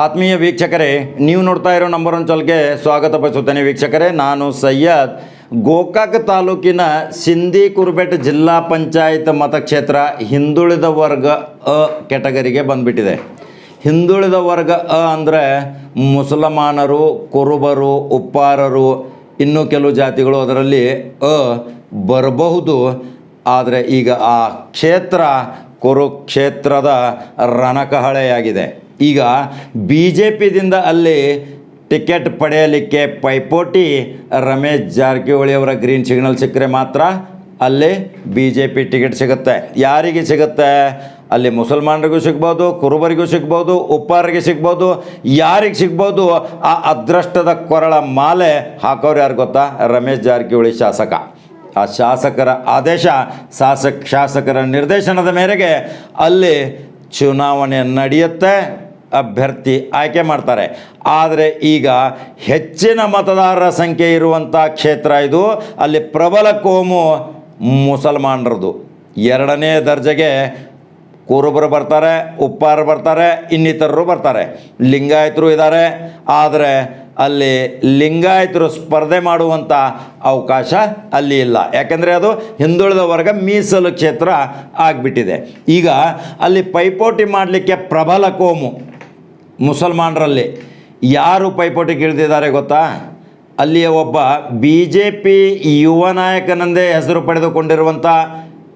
ಆತ್ಮೀಯ ವೀಕ್ಷಕರೇ, ನೀವು ನೋಡ್ತಾ ಇರೋ ನಂಬರ್ ಒನ್ ಚಲ್ಗೆ ಸ್ವಾಗತ ಬಯಸುತ್ತೇನೆ ವೀಕ್ಷಕರೇ. ನಾನು ಸಯ್ಯದ್ ಗೋಕಾಕ್ ತಾಲೂಕಿನ ಸಿಂಧಿ ಕುರುಬೆಟ್ ಜಿಲ್ಲಾ ಪಂಚಾಯತ್ ಮತಕ್ಷೇತ್ರ ಹಿಂದುಳಿದ ವರ್ಗ ಅ ಕೆಟಗರಿಗೆ ಬಂದುಬಿಟ್ಟಿದೆ. ಹಿಂದುಳಿದ ವರ್ಗ ಅ ಅಂದರೆ ಮುಸಲ್ಮಾನರು, ಕುರುಬರು, ಉಪ್ಪಾರರು, ಇನ್ನೂ ಕೆಲವು ಜಾತಿಗಳು ಅದರಲ್ಲಿ ಅ ಬರಬಹುದು. ಆದರೆ ಈಗ ಆ ಕ್ಷೇತ್ರ ಕುರುಕ್ಷೇತ್ರದ ರಣಕಹಳೆಯಾಗಿದೆ. ಈಗ ಬಿ ಜೆ ಪಿದಿಂದ ಅಲ್ಲಿ ಟಿಕೆಟ್ ಪಡೆಯಲಿಕ್ಕೆ ಪೈಪೋಟಿ. ರಮೇಶ್ ಜಾರಕಿಹೊಳಿ ಅವರ ಗ್ರೀನ್ ಸಿಗ್ನಲ್ ಸಿಕ್ಕರೆ ಮಾತ್ರ ಅಲ್ಲಿ ಬಿ ಜೆ ಪಿ ಟಿಕೆಟ್ ಸಿಗುತ್ತೆ. ಯಾರಿಗೆ ಸಿಗುತ್ತೆ? ಅಲ್ಲಿ ಮುಸಲ್ಮಾನರಿಗೂ ಸಿಗ್ಬೋದು, ಕುರುಬರಿಗೂ ಸಿಗ್ಬೋದು, ಉಪ್ಪಾರಿಗೆ ಸಿಗ್ಬೋದು, ಯಾರಿಗೆ ಸಿಗ್ಬೋದು? ಆ ಅದೃಷ್ಟದ ಕೊರಳ ಮಾಲೆ ಹಾಕೋರು ಯಾರು ಗೊತ್ತಾ? ರಮೇಶ್ ಜಾರಕಿಹೊಳಿ ಶಾಸಕ. ಆ ಶಾಸಕರ ಆದೇಶ, ಶಾಸಕ ಶಾಸಕರ ನಿರ್ದೇಶನದ ಮೇರೆಗೆ ಅಲ್ಲಿ ಚುನಾವಣೆ ನಡೆಯುತ್ತೆ, ಅಭ್ಯರ್ಥಿ ಆಯ್ಕೆ ಮಾಡ್ತಾರೆ. ಆದರೆ ಈಗ ಹೆಚ್ಚಿನ ಮತದಾರರ ಸಂಖ್ಯೆ ಇರುವಂಥ ಕ್ಷೇತ್ರ ಇದು. ಅಲ್ಲಿ ಪ್ರಬಲ ಕೋಮು ಮುಸಲ್ಮಾನರದು ಎರಡನೇ ದರ್ಜೆಗೆ ಕುರುಬರು ಬರ್ತಾರೆ, ಉಪ್ಪಾರು ಬರ್ತಾರೆ, ಇನ್ನಿತರರು ಬರ್ತಾರೆ. ಲಿಂಗಾಯತರು ಇದ್ದಾರೆ. ಆದರೆ ಅಲ್ಲಿ ಲಿಂಗಾಯತರು ಸ್ಪರ್ಧೆ ಮಾಡುವಂಥ ಅವಕಾಶ ಅಲ್ಲಿ ಇಲ್ಲ. ಯಾಕೆಂದರೆ ಅದು ಹಿಂದುಳಿದ ವರ್ಗ ಮೀಸಲು ಕ್ಷೇತ್ರ ಆಗಿಬಿಟ್ಟಿದೆ. ಈಗ ಅಲ್ಲಿ ಪೈಪೋಟಿ ಮಾಡಲಿಕ್ಕೆ ಪ್ರಬಲ ಕೋಮು ಮುಸಲ್ಮಾನರಲ್ಲಿ. ಯಾರು ಪೈಪೋಟಿಗೆ ಇಳಿದಿದ್ದಾರೆ ಗೊತ್ತಾ? ಅಲ್ಲಿಯ ಒಬ್ಬ ಬಿ ಜೆ ಪಿ ಯುವ ನಾಯಕನಂದೇ ಹೆಸರು ಪಡೆದುಕೊಂಡಿರುವಂಥ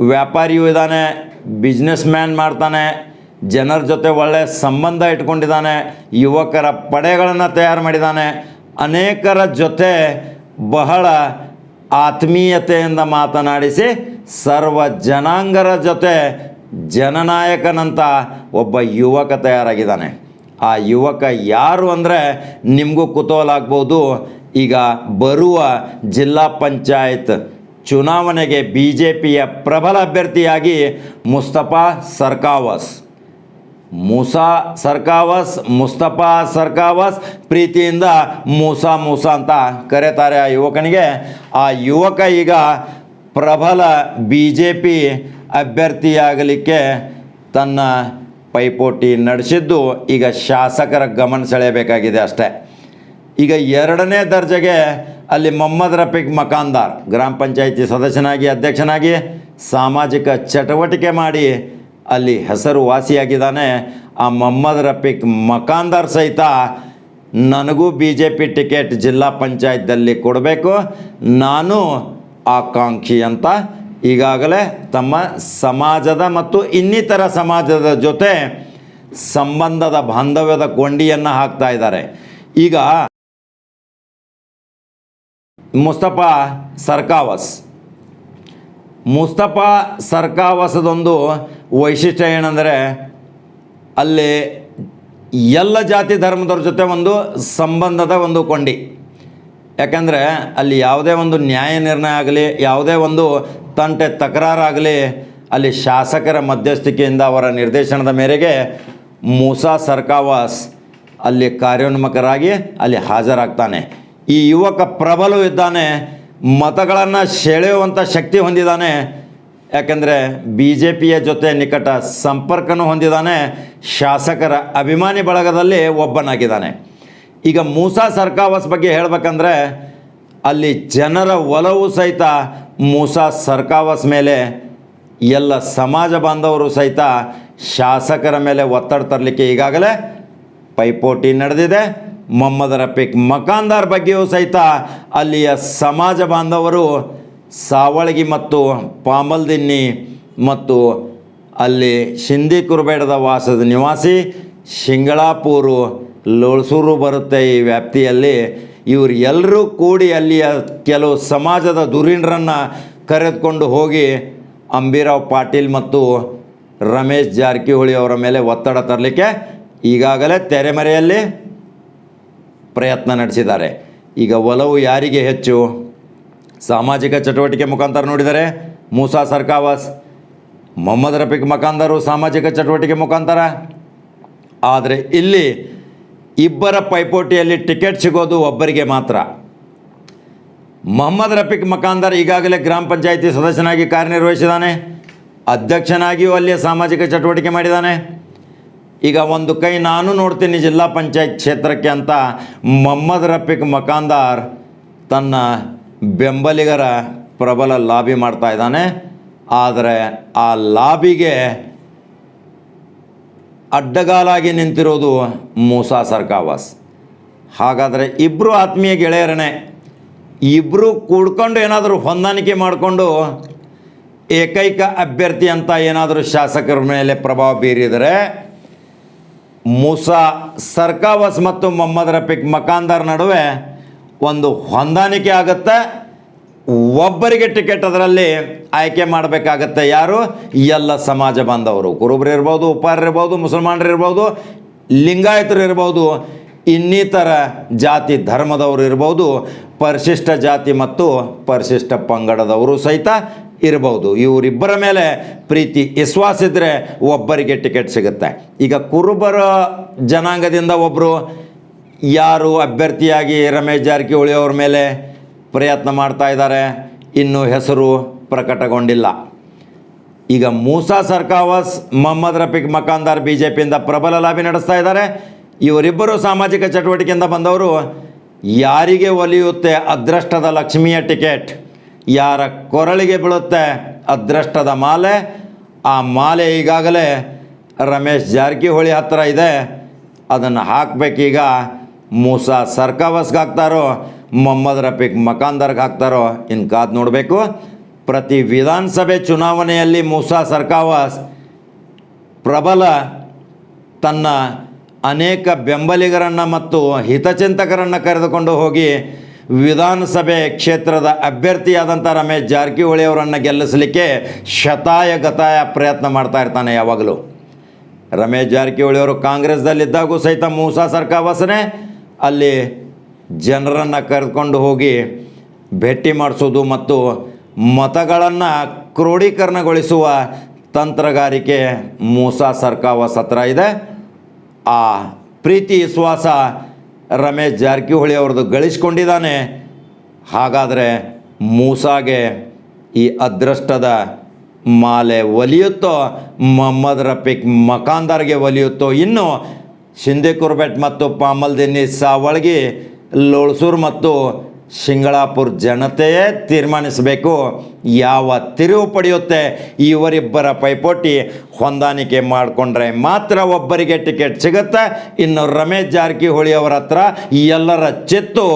ವ್ಯಾಪಾರಿಯೂ ಇದ್ದಾನೆ ಬಿಸ್ನೆಸ್ ಮ್ಯಾನ್ ಮಾಡ್ತಾನೆ ಜನರ ಜೊತೆ ಒಳ್ಳೆಯ ಸಂಬಂಧ ಇಟ್ಕೊಂಡಿದ್ದಾನೆ, ಯುವಕರ ಪಡೆಗಳನ್ನು ತಯಾರು ಮಾಡಿದ್ದಾನೆ. ಅನೇಕರ ಜೊತೆ ಬಹಳ ಆತ್ಮೀಯತೆಯಿಂದ ಮಾತನಾಡಿಸಿ, ಸರ್ವ ಜನಾಂಗರ ಜೊತೆ ಜನನಾಯಕನಂತ ಒಬ್ಬ ಯುವಕ ತಯಾರಾಗಿದ್ದಾನೆ. ಆ ಯುವಕ ಯಾರು ಅಂದರೆ ನಿಮಗೂ ಕುತೂಹಲ ಆಗ್ಬೋದು. ಈಗ ಬರುವ ಜಿಲ್ಲಾ ಪಂಚಾಯತ್ ಚುನಾವಣೆಗೆ ಬಿ ಜೆ ಪ್ರಬಲ ಅಭ್ಯರ್ಥಿಯಾಗಿ ಮುಸ್ತಫಾ ಸರ್ಕಾವಸ್. ಮೂಸಾ ಸರ್ಕಾವಸ್, ಮುಸ್ತಫಾ ಸರ್ಕಾವಸ್, ಪ್ರೀತಿಯಿಂದ ಮೂಸಾ ಮೂಸಾ ಅಂತ ಕರೆತಾರೆ ಆ ಯುವಕನಿಗೆ. ಆ ಯುವಕ ಈಗ ಪ್ರಬಲ ಬಿ ಜೆ ಪಿ ಅಭ್ಯರ್ಥಿಯಾಗಲಿಕ್ಕೆ ತನ್ನ ಪೈಪೋಟಿ ನಡೆಸಿದ್ದು ಈಗ ಶಾಸಕರ ಗಮನ ಸೆಳೆಯಬೇಕಾಗಿದೆ ಅಷ್ಟೇ. ಈಗ ಎರಡನೇ ದರ್ಜೆಗೆ ಅಲ್ಲಿ ಮೊಹಮ್ಮದ್ ರಫೀಕ್ ಮಕಾಂದಾರ್, ಗ್ರಾಮ ಪಂಚಾಯಿತಿ ಸದಸ್ಯನಾಗಿ, ಅಧ್ಯಕ್ಷನಾಗಿ ಸಾಮಾಜಿಕ ಚಟುವಟಿಕೆ ಮಾಡಿ ಅಲ್ಲಿ ಹೆಸರು ವಾಸಿಯಾಗಿದ್ದಾನೆ. ಆ ಮೊಹಮ್ಮದ್ ರಫೀಕ್ ಮಕಾಂದರ್ ಸಹಿತ ನನಗೂ ಬಿ ಜೆ ಪಿ ಟಿಕೆಟ್ ಜಿಲ್ಲಾ ಪಂಚಾಯತ್ದಲ್ಲಿ ಕೊಡಬೇಕು. ನಾನು ಆಕಾಂಕ್ಷಿ ಅಂತ ಈಗಾಗಲೇ ತಮ್ಮ ಸಮಾಜದ ಮತ್ತು ಇನ್ನಿತರ ಸಮಾಜದ ಜೊತೆ ಸಂಬಂಧದ ಬಾಂಧವ್ಯದ ಕೊಂಡಿಯನ್ನು ಹಾಕ್ತಾ ಇದ್ದಾರೆ. ಈಗ ಮುಸ್ತಫಾ ಸರ್ಕಾವಸ್. ಮುಸ್ತಫಾ ಸರ್ಕಾವಸದೊಂದು ವೈಶಿಷ್ಟ್ಯ ಏನಂದರೆ ಅಲ್ಲಿ ಎಲ್ಲ ಜಾತಿ ಧರ್ಮದವ್ರ ಜೊತೆ ಒಂದು ಸಂಬಂಧದ ಒಂದು ಕೊಂಡಿ. ಯಾಕಂದರೆ ಅಲ್ಲಿ ಯಾವುದೇ ಒಂದು ನ್ಯಾಯ ನಿರ್ಣಯ ಆಗಲಿ, ಯಾವುದೇ ಒಂದು ತಂಟೆ ತಕರಾರಾಗಲಿ, ಅಲ್ಲಿ ಶಾಸಕರ ಮಧ್ಯಸ್ಥಿಕೆಯಿಂದ ಅವರ ನಿರ್ದೇಶನದ ಮೇರೆಗೆ ಮೂಸಾ ಸರ್ಕಾವಾಸ್ ಅಲ್ಲಿ ಕಾರ್ಯೋನ್ಮುಖರಾಗಿ ಅಲ್ಲಿ ಹಾಜರಾಗ್ತಾನೆ. ಈ ಯುವಕ ಪ್ರಬಲವಿದ್ದಾನೆ, ಮತಗಳನ್ನು ಸೆಳೆಯುವಂಥ ಶಕ್ತಿ ಹೊಂದಿದ್ದಾನೆ ಯಾಕೆಂದರೆ ಬಿ ಜೆ ಪಿಯ ಜೊತೆ ನಿಕಟ ಸಂಪರ್ಕನೂ ಹೊಂದಿದ್ದಾನೆ ಶಾಸಕರ ಅಭಿಮಾನಿ ಬಳಗದಲ್ಲಿ ಒಬ್ಬನಾಗಿದ್ದಾನೆ ಈಗ ಮೂಸಾ ಸರ್ಕಾವಸ್ ಬಗ್ಗೆ ಹೇಳಬೇಕಂದ್ರೆ, ಅಲ್ಲಿ ಜನರ ಒಲವು ಸಹಿತ ಮೂಸಾ ಸರ್ಕಾವಸ್ ಮೇಲೆ ಎಲ್ಲ ಸಮಾಜ ಬಾಂಧವರು ಸಹಿತ ಶಾಸಕರ ಮೇಲೆ ಒತ್ತಡ ತರಲಿಕ್ಕೆ ಈಗಾಗಲೇ ಪೈಪೋಟಿ ನಡೆದಿದೆ. ಮೊಹಮ್ಮದ್ ರಫೀಕ್ ಮಕಾಂದಾರ್ ಬಗ್ಗೆಯೂ ಸಹಿತ ಅಲ್ಲಿಯ ಸಮಾಜ ಬಾಂಧವರು ಸಾವಳಗಿ ಮತ್ತು ಪಾಮಲ್ದಿನ್ನಿ ಮತ್ತು ಅಲ್ಲಿ ಶಿಂದಿ ಕುರುಬೇಡದ ವಾಸದ ನಿವಾಸಿ ಶಿಂಗಳಾಪೂರು ಲೋಳ್ಸೂರು ಬರುತ್ತೆ ಈ ವ್ಯಾಪ್ತಿಯಲ್ಲಿ. ಇವರು ಎಲ್ಲರೂ ಕೂಡಿ ಅಲ್ಲಿಯ ಕೆಲವು ಸಮಾಜದ ಧುರೀಣರನ್ನು ಕರೆದುಕೊಂಡು ಹೋಗಿ ಅಂಬಿರಾವ್ ಪಾಟೀಲ್ ಮತ್ತು ರಮೇಶ್ ಜಾರಕಿಹೊಳಿ ಅವರ ಮೇಲೆ ಒತ್ತಡ ತರಲಿಕ್ಕೆ ಈಗಾಗಲೇ ತೆರೆಮರೆಯಲ್ಲಿ ಪ್ರಯತ್ನ ನಡೆಸಿದ್ದಾರೆ. ಈಗ ಒಲವು ಯಾರಿಗೆ ಹೆಚ್ಚು? ಸಾಮಾಜಿಕ ಚಟುವಟಿಕೆ ಮುಖಾಂತರ ನೋಡಿದರೆ ಮೂಸಾ ಸರ್ಕಾವಾಸ್, ಮೊಹಮ್ಮದ್ ರಫೀಕ್ ಮಕಾಂದರು ಸಾಮಾಜಿಕ ಚಟುವಟಿಕೆ ಮುಖಾಂತರ. ಆದರೆ ಇಲ್ಲಿ ಇಬ್ಬರ ಪೈಪೋಟಿಯಲ್ಲಿ ಟಿಕೆಟ್ ಸಿಗೋದು ಒಬ್ಬರಿಗೆ ಮಾತ್ರ. ಮೊಹಮ್ಮದ್ ರಫೀಕ್ ಮಕಾಂದರ್ ಈಗಾಗಲೇ ಗ್ರಾಮ ಪಂಚಾಯಿತಿ ಸದಸ್ಯನಾಗಿ ಕಾರ್ಯನಿರ್ವಹಿಸಿದ್ದಾನೆ. ಅಧ್ಯಕ್ಷನಾಗಿಯೂ ಅಲ್ಲಿಯ ಸಾಮಾಜಿಕ ಚಟುವಟಿಕೆ ಮಾಡಿದ್ದಾನೆ. ಈಗ ಒಂದು ಕೈ ನಾನು ನೋಡ್ತೀನಿ ಜಿಲ್ಲಾ ಪಂಚಾಯತ್ ಕ್ಷೇತ್ರಕ್ಕೆ ಅಂತ ಮೊಹಮ್ಮದ್ ರಫೀಕ್ ಮಕಾಂದಾರ್ ತನ್ನ ಬೆಂಬಲಿಗರ ಪ್ರಬಲ ಲಾಬಿ ಮಾಡ್ತಾ ಇದ್ದಾನೆ. ಆದರೆ ಆ ಲಾಬಿಗೆ ಅಡ್ಡಗಾಲಾಗಿ ನಿಂತಿರೋದು ಮೂಸಾ ಸರ್ಕಾವಾಸ್. ಹಾಗಾದರೆ ಇಬ್ಬರು ಆತ್ಮೀಯ ಗೆಳೆಯರನೇ ಇಬ್ಬರು ಕೂಡ್ಕೊಂಡು ಏನಾದರೂ ಹೊಂದಾಣಿಕೆ ಮಾಡಿಕೊಂಡು ಏಕೈಕ ಅಭ್ಯರ್ಥಿ ಅಂತ ಏನಾದರೂ ಶಾಸಕರ ಮೇಲೆ ಪ್ರಭಾವ ಬೀರಿದರೆ ಮೂಸಾ ಸರ್ಕಾವಸ್ ಮತ್ತು ಮೊಹಮ್ಮದ್ ರಫೀಕ್ ಮಕಾಂದರ್ ನಡುವೆ ಒಂದು ಹೊಂದಾಣಿಕೆ ಆಗುತ್ತೆ. ಒಬ್ಬರಿಗೆ ಟಿಕೆಟ್ ಅದರಲ್ಲಿ ಆಯ್ಕೆ ಮಾಡಬೇಕಾಗತ್ತೆ ಯಾರು? ಎಲ್ಲ ಸಮಾಜ ಬಾಂಧವರು. ಕುರುಬರು ಇರ್ಬೋದು, ಉಪ್ಪಾರರು ಇರ್ಬೋದು, ಮುಸಲ್ಮಾನರು ಇರ್ಬೋದು, ಲಿಂಗಾಯತರು ಇರ್ಬೋದು, ಇನ್ನಿತರ ಜಾತಿ ಧರ್ಮದವರು ಇರ್ಬೋದು, ಪರಿಶಿಷ್ಟ ಜಾತಿ ಮತ್ತು ಪರಿಶಿಷ್ಟ ಪಂಗಡದವರು ಸಹಿತ ಇರ್ಬೋದು. ಇವರಿಬ್ಬರ ಮೇಲೆ ಪ್ರೀತಿ, ವಿಶ್ವಾಸ ಇದ್ದರೆ ಒಬ್ಬರಿಗೆ ಟಿಕೆಟ್ ಸಿಗುತ್ತೆ. ಈಗ ಕುರುಬರ ಜನಾಂಗದಿಂದ ಒಬ್ಬರು ಯಾರು ಅಭ್ಯರ್ಥಿಯಾಗಿ ರಮೇಶ್ ಜಾರಕಿಹೊಳಿ ಅವ್ರ ಮೇಲೆ ಪ್ರಯತ್ನ ಮಾಡ್ತಾ ಇದ್ದಾರೆ, ಇನ್ನೂ ಹೆಸರು ಪ್ರಕಟಗೊಂಡಿಲ್ಲ. ಈಗ ಮೂಸಾ ಸರ್ಕಾವಸ್, ಮೊಹಮ್ಮದ್ ರಫೀಕ್ ಮಕಾಂದಾರ್ ಬಿ ಜೆ ಪಿಯಿಂದ ಪ್ರಬಲ ಲಾಬಿ ನಡೆಸ್ತಾ ಇದ್ದಾರೆ. ಇವರಿಬ್ಬರು ಸಾಮಾಜಿಕ ಚಟುವಟಿಕೆಯಿಂದ ಬಂದವರು, ಯಾರಿಗೆ ಒಲಿಯುತ್ತೆ ಅದೃಷ್ಟದ ಲಕ್ಷ್ಮಿಯ ಟಿಕೆಟ್? ಯಾರ ಕೊರಳಿಗೆ ಬೀಳುತ್ತೆ ಅದೃಷ್ಟದ ಮಾಲೆ? ಆ ಮಾಲೆ ಈಗಾಗಲೇ ರಮೇಶ್ ಜಾರಕಿಹೊಳಿ ಹತ್ತಿರ ಇದೆ. ಅದನ್ನು ಹಾಕಬೇಕೀಗ ಮೂಸಾ ಸರ್ಕಾವಸ್ಗೆ ಹಾಕ್ತಾರೋ ಮೊಹಮ್ಮದ್ ರಫೀಕ್ ಮಕಾಂದರ್ಗೆ ಹಾಕ್ತಾರೋ ಇನ್ನು ಕಾದು ನೋಡಬೇಕು. ಪ್ರತಿ ವಿಧಾನಸಭೆ ಚುನಾವಣೆಯಲ್ಲಿ ಮೂಸಾ ಸರ್ಕಾವಾಸ್ ಪ್ರಬಲ ತನ್ನ ಅನೇಕ ಬೆಂಬಲಿಗರನ್ನು ಮತ್ತು ಹಿತಚಿಂತಕರನ್ನು ಕರೆದುಕೊಂಡು ಹೋಗಿ ವಿಧಾನಸಭೆ ಕ್ಷೇತ್ರದ ಅಭ್ಯರ್ಥಿಯಾದಂಥ ರಮೇಶ್ ಜಾರಕಿಹೊಳಿ ಅವರನ್ನು ಗೆಲ್ಲಿಸಲಿಕ್ಕೆ ಶತಾಯ ಗತಾಯ ಪ್ರಯತ್ನ ಮಾಡ್ತಾ ಇರ್ತಾನೆ ಯಾವಾಗಲೂ. ರಮೇಶ್ ಜಾರಕಿಹೊಳಿ ಅವರು ಕಾಂಗ್ರೆಸ್ದಲ್ಲಿದ್ದಾಗೂ ಸಹಿತ ಮೂಸಾ ಸರ್ಕಾವಾಸನೆ. ಅಲ್ಲಿ ಜನರನ್ನು ಕರೆದುಕೊಂಡು ಹೋಗಿ ಭೇಟಿ ಮಾಡಿಸೋದು ಮತ್ತು ಮತಗಳನ್ನು ಕ್ರೋಢೀಕರಣಗೊಳಿಸುವ ತಂತ್ರಗಾರಿಕೆ ಮೂಸಾ ಸರ್ಕಾವ ಸತ್ರ ಇದೆ. ಆ ಪ್ರೀತಿ ವಿಶ್ವಾಸ ರಮೇಶ್ ಜಾರಕಿಹೊಳಿ ಅವ್ರದ್ದು ಗಳಿಸ್ಕೊಂಡಿದ್ದಾನೆ. ಹಾಗಾದರೆ ಮೂಸಾಗೆ ಈ ಅದೃಷ್ಟದ ಮಾಲೆ ಒಲಿಯುತ್ತೋ, ಮೊಹಮ್ಮದ್ ರಫೀಕ್ ಮಕಾಂದಾರ್ಗೆ ಒಲಿಯುತ್ತೋ, ಇನ್ನು ಶಿಂದೆ ಕುರ್ಬೆಟ್ ಮತ್ತು ಪಾಮಲ್ದಿನ್ನಿ ಸಾವಳ್ಗಿ ಲೋಳ್ಸೂರು ಮತ್ತು ಶಿಂಗಳಾಪುರ ಜನತೆಯೇ ತೀರ್ಮಾನಿಸಬೇಕು. ಯಾವ ತಿರುವು ಪಡೆಯುತ್ತೆ? ಇವರಿಬ್ಬರ ಪೈಪೋಟಿ ಹೊಂದಾಣಿಕೆ ಮಾಡಿಕೊಂಡ್ರೆ ಮಾತ್ರ ಒಬ್ಬರಿಗೆ ಟಿಕೆಟ್ ಸಿಗುತ್ತೆ. ಇನ್ನು ರಮೇಶ್ ಜಾರಕಿಹೊಳಿ ಅವರ ಹತ್ರ ಎಲ್ಲರ ಚಿತ್ತು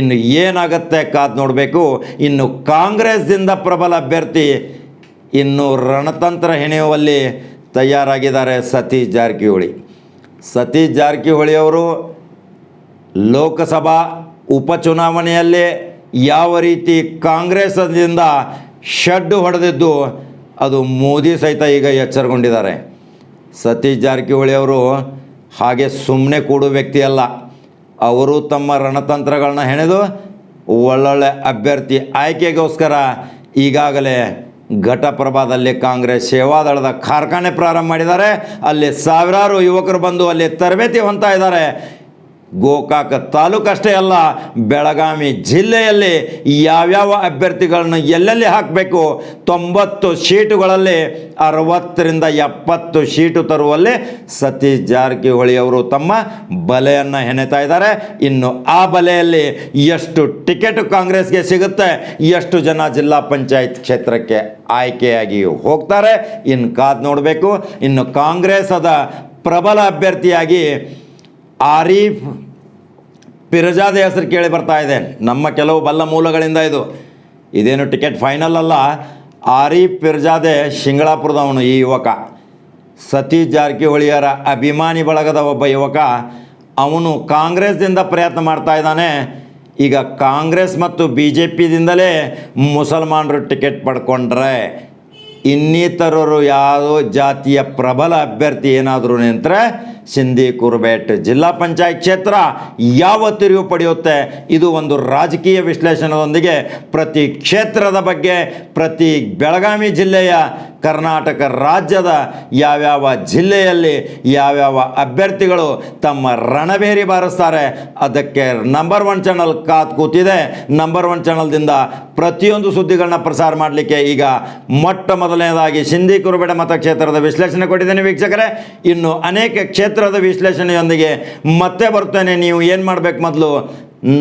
ಇನ್ನು ಏನಾಗುತ್ತೆ ಕಾದು ನೋಡಬೇಕು. ಇನ್ನು ಕಾಂಗ್ರೆಸ್ದಿಂದ ಪ್ರಬಲ ಅಭ್ಯರ್ಥಿ ಇನ್ನು ರಣತಂತ್ರ ಹೆಣೆಯುವಲ್ಲಿ ತಯಾರಾಗಿದ್ದಾರೆ ಸತೀಶ್ ಜಾರಕಿಹೊಳಿ. ಸತೀಶ್ ಜಾರಕಿಹೊಳಿ ಅವರು ಲೋಕಸಭಾ ಉಪಚುನಾವಣೆಯಲ್ಲಿ ಯಾವ ರೀತಿ ಕಾಂಗ್ರೆಸ್ದಿಂದ ಶಡ್ಡು ಹೊಡೆದಿದ್ದು ಅದು ಮೋದಿ ಸಹಿತ ಈಗ ಎಚ್ಚರಗೊಂಡಿದ್ದಾರೆ. ಸತೀಶ್ ಜಾರಕಿಹೊಳಿ ಅವರು ಹಾಗೆ ಸುಮ್ಮನೆ ಕೂಡುವ ವ್ಯಕ್ತಿಯಲ್ಲ. ಅವರು ತಮ್ಮ ರಣತಂತ್ರಗಳನ್ನ ಹೆಣೆದು ಒಳ್ಳೊಳ್ಳೆ ಅಭ್ಯರ್ಥಿ ಆಯ್ಕೆಗೋಸ್ಕರ ಈಗಾಗಲೇ ಘಟಪ್ರಭಾದಲ್ಲಿ ಕಾಂಗ್ರೆಸ್ ಸೇವಾದಳದ ಕಾರ್ಖಾನೆ ಪ್ರಾರಂಭ ಮಾಡಿದ್ದಾರೆ. ಅಲ್ಲಿ ಸಾವಿರಾರು ಯುವಕರು ಬಂದು ಅಲ್ಲಿ ತರಬೇತಿ ಹೊಂತಾ ಇದ್ದಾರೆ. ಗೋಕಾಕ ತಾಲೂಕಷ್ಟೇ ಅಲ್ಲ, ಬೆಳಗಾವಿ ಜಿಲ್ಲೆಯಲ್ಲಿ ಯಾವ್ಯಾವ ಅಭ್ಯರ್ಥಿಗಳನ್ನು ಎಲ್ಲೆಲ್ಲಿ ಹಾಕಬೇಕು? ತೊಂಬತ್ತು ಸೀಟುಗಳಲ್ಲಿ ಅರವತ್ತರಿಂದ ಎಪ್ಪತ್ತು ಸೀಟು ತರುವಲ್ಲಿ ಸತೀಶ್ ಜಾರಕಿಹೊಳಿ ಅವರು ತಮ್ಮ ಬಲೆಯನ್ನು ಹೆಣೆತಾ ಇದ್ದಾರೆ. ಇನ್ನು ಆ ಬಲೆಯಲ್ಲಿ ಎಷ್ಟು ಟಿಕೆಟ್ ಕಾಂಗ್ರೆಸ್ಗೆ ಸಿಗುತ್ತೆ, ಎಷ್ಟು ಜನ ಜಿಲ್ಲಾ ಪಂಚಾಯತ್ ಕ್ಷೇತ್ರಕ್ಕೆ ಆಯ್ಕೆಯಾಗಿ ಹೋಗ್ತಾರೆ ಇನ್ನು ಕಾದು ನೋಡಬೇಕು. ಇನ್ನು ಕಾಂಗ್ರೆಸ್ದ ಪ್ರಬಲ ಅಭ್ಯರ್ಥಿಯಾಗಿ ಆರೀಫ್ ಪಿರಜಾದೆ ಹೆಸರು ಕೇಳಿ ಬರ್ತಾ ಇದೆ. ನಮ್ಮ ಕೆಲವು ಬಲ್ಲ ಮೂಲಗಳಿಂದ ಇದು. ಇದೇನು ಟಿಕೆಟ್ ಫೈನಲ್ ಅಲ್ಲ. ಆರಿ ಪಿರ್ಜಾದೆ ಶಿಂಗಳಾಪುರದವನು ಈ ಯುವಕ. ಸತೀಶ್ ಜಾರಕಿಹೊಳಿಯರ ಅಭಿಮಾನಿ ಬಳಗದ ಒಬ್ಬ ಯುವಕ. ಅವನು ಕಾಂಗ್ರೆಸ್ದಿಂದ ಪ್ರಯತ್ನ ಮಾಡ್ತಾ ಇದ್ದಾನೆ. ಈಗ ಕಾಂಗ್ರೆಸ್ ಮತ್ತು ಬಿ ಜೆ ಪಿದಿಂದಲೇ ಮುಸಲ್ಮಾನರು ಟಿಕೆಟ್ ಪಡ್ಕೊಂಡ್ರೆ ಇನ್ನಿತರರು ಯಾವುದೋ ಜಾತಿಯ ಪ್ರಬಲ ಅಭ್ಯರ್ಥಿ ಏನಾದರೂ ನಿಂತರೆ ಸಿಂಧಿ, ಕುರ್ಬೇಟ್ ಜಿಲ್ಲಾ ಪಂಚಾಯತ್ ಕ್ಷೇತ್ರ ಯಾವ ತಿರುವು ಪಡೆಯುತ್ತೆ? ಇದು ಒಂದು ರಾಜಕೀಯ ವಿಶ್ಲೇಷಣೆಯೊಂದಿಗೆ ಪ್ರತಿ ಕ್ಷೇತ್ರದ ಬಗ್ಗೆ ಪ್ರತಿ ಬೆಳಗಾವಿ ಜಿಲ್ಲೆಯ ಕರ್ನಾಟಕ ರಾಜ್ಯದ ಯಾವ್ಯಾವ ಜಿಲ್ಲೆಯಲ್ಲಿ ಯಾವ್ಯಾವ ಅಭ್ಯರ್ಥಿಗಳು ತಮ್ಮ ರಣಬೇರಿ ಬಾರಿಸ್ತಾರೆ, ಅದಕ್ಕೆ ನಂಬರ್ ಒನ್ ಚಾನಲ್ ಕಾತ್ ಕೂತಿದೆ. ನಂಬರ್ ಒನ್ ಚಾನಲ್ದಿಂದ ಪ್ರತಿಯೊಂದು ಸುದ್ದಿಗಳನ್ನ ಪ್ರಸಾರ ಮಾಡಲಿಕ್ಕೆ ಈಗ ಮೊಟ್ಟ ಮೊದಲನೇದಾಗಿ ಸಿಂಧಿ ಕುರುಬೇಡ ಮತಕ್ಷೇತ್ರದ ವಿಶ್ಲೇಷಣೆ ಕೊಟ್ಟಿದ್ದೇನೆ ವೀಕ್ಷಕರೇ. ಇನ್ನು ಅನೇಕ ಕ್ಷೇತ್ರದ ವಿಶ್ಲೇಷಣೆಯೊಂದಿಗೆ ಮತ್ತೆ ಬರ್ತೇನೆ. ನೀವು ಏನು ಮಾಡಬೇಕು ಮೊದಲು?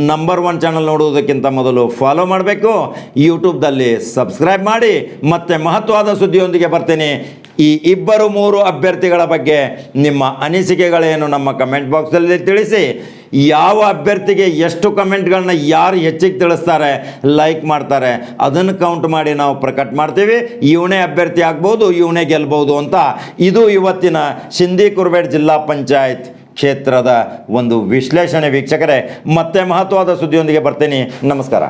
ನಂಬರ್ ಒನ್ ಚಾನಲ್ ನೋಡುವುದಕ್ಕಿಂತ ಮೊದಲು ಫಾಲೋ ಮಾಡಬೇಕು. ಯೂಟ್ಯೂಬ್ದಲ್ಲಿ ಸಬ್ಸ್ಕ್ರೈಬ್ ಮಾಡಿ. ಮತ್ತೆ ಮಹತ್ವದ ಸುದ್ದಿಯೊಂದಿಗೆ ಬರ್ತೀನಿ. ಈ ಇಬ್ಬರು ಮೂರು ಅಭ್ಯರ್ಥಿಗಳ ಬಗ್ಗೆ ನಿಮ್ಮ ಅನಿಸಿಕೆಗಳೇನು ನಮ್ಮ ಕಮೆಂಟ್ ಬಾಕ್ಸಲ್ಲಿ ತಿಳಿಸಿ. ಯಾವ ಅಭ್ಯರ್ಥಿಗೆ ಎಷ್ಟು ಕಮೆಂಟ್ಗಳನ್ನ ಯಾರು ಹೆಚ್ಚಿಗೆ ತಿಳಿಸ್ತಾರೆ ಲೈಕ್ ಮಾಡ್ತಾರೆ, ಅದನ್ನು ಕೌಂಟ್ ಮಾಡಿ ನಾವು ಪ್ರಕಟ ಮಾಡ್ತೀವಿ. ಇವನೇ ಅಭ್ಯರ್ಥಿ ಆಗ್ಬೋದು, ಇವನೇ ಗೆಲ್ಬೋದು ಅಂತ. ಇದು ಇವತ್ತಿನ ಸಿಂಧಿ ಕುರ್ಬೇಡ್ ಜಿಲ್ಲಾ ಪಂಚಾಯತ್ ಕ್ಷೇತ್ರದ ಒಂದು ವಿಶ್ಲೇಷಣೆ ವೀಕ್ಷಕರೇ ಮತ್ತೆ ಮಹತ್ವದ ಸುದ್ದಿಯೊಂದಿಗೆ ಬರ್ತೀನಿ. ನಮಸ್ಕಾರ.